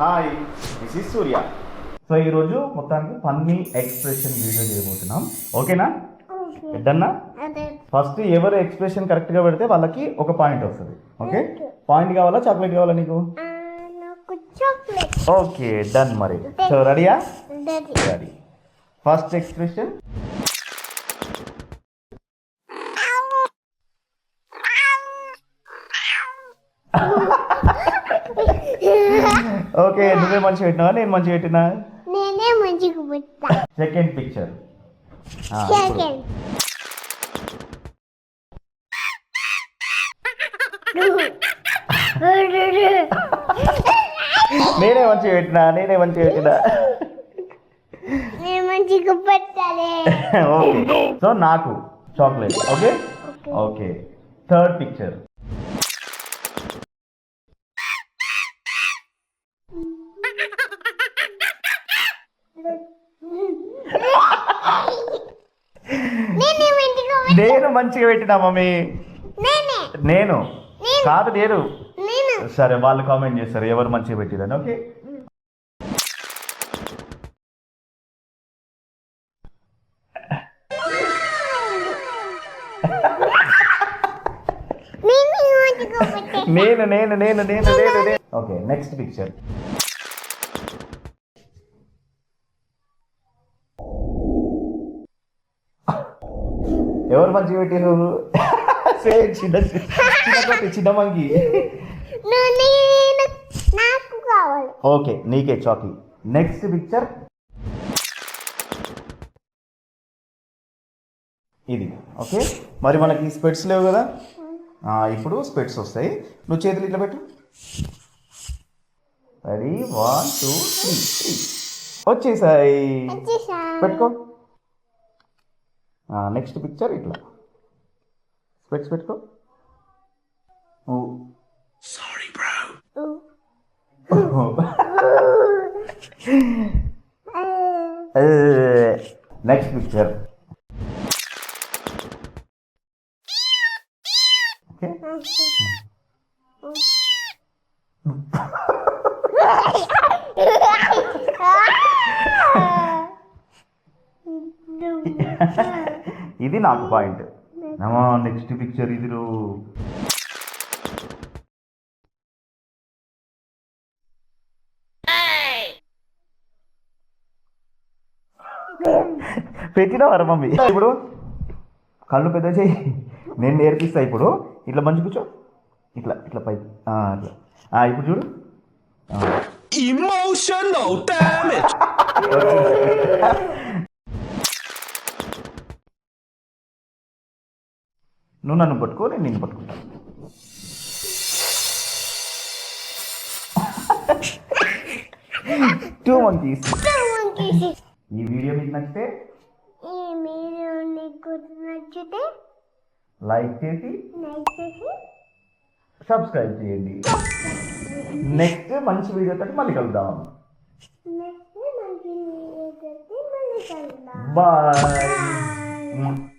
Hi this is Surya so ఈరోజు మొత్తానికి funny expression video చేయబోతున్నాం. ఓకేనా. ఎద్దన్నా ఫస్ట్ ఎవరు ఎక్స్ప్రెషన్ కరెక్ట్గా పెడితే వాళ్ళకి ఒక పాయింట్ వస్తుంది. ఓకే. పాయింట్ కావాలా చాక్లెట్ కావాలా నీకు. ఓకే డన్ మరి. సో రెడీయా. రెడీ ఫస్ట్ ఎక్స్ప్రెషన్ ఓకే నువ్వే మంచిగా పెట్టినావా? నేను మంచిగా పెట్టినా? నేనే మంచిగా పుట్టా సెకండ్ పిక్చర్ సెకండ్ నేనే మంచిగా పెట్టినా నేనే మంచిగా పెట్టినా. సో నాకు chocolate okay. Okay. Third picture నేనే మంచిగా పెట్టా నేను మంచిగా పెట్టినా మమ్మీ. నేనే. కాదు నేను. సరే వాళ్ళు కామెంట్ చేస్తారు ఎవరు మంచిగా పెట్టిరని ఓకే? నేను నేను నేను నేను నేను ఓకే నెక్స్ట్ పిక్చర్ ఎవరు మంచిగా పెట్టారు సే చిన్న చిన్న మంకి. నువ్వు నేను నాకు కావాలి. ఓకే నీకే చాకీ. నెక్స్ట్ పిక్చర్ ఇది ఓకే? మరి మనకి స్పెట్స్ లేవు కదా? ఆ, ఇప్పుడు స్పెట్స్ వస్తాయి. నువ్వు చేతులు ఇట్లా పెట్టు. Ready one two three three వచ్చేసాయి. వచ్చేసా పెట్టుకో. నెక్స్ట్ పిక్చర్ ఇట్లా స్పెట్స్ పెట్టుకో నువ్వు నెక్స్ట్ పిక్చర్ ఓకే ఇది నాకు పాయింట్. నెక్స్ట్ పిక్చర్ ఇది. పెట్టినవారా మమ్మీ. ఇప్పుడు కళ్ళు పెద్ద చేయి. నేను నేర్పిస్తా ఇప్పుడు. ఇట్లా మంచి కూర్చో. ఇట్లా ఇట్లా పై ఆ, ఇట్లా. ఇప్పుడు చూడు. ఆ. Emotional నువ్వు నన్ను పట్టుకో నేను నిన్ను పట్టుకుంటా. టూ మంకీస్ ఈ వీడియో మీకు నచ్చితే ఈ మీరు నీకు నచ్చితే లైక్ చేసి లైక్ చేసి సబ్స్క్రైబ్ చేయండి. నెక్స్ట్ మంచి వీడియో తోటి మళ్ళీ కలుద్దాం. నెక్స్ట్ మంచి వీడియో మళ్ళీ కలుద్దాం. బాయ్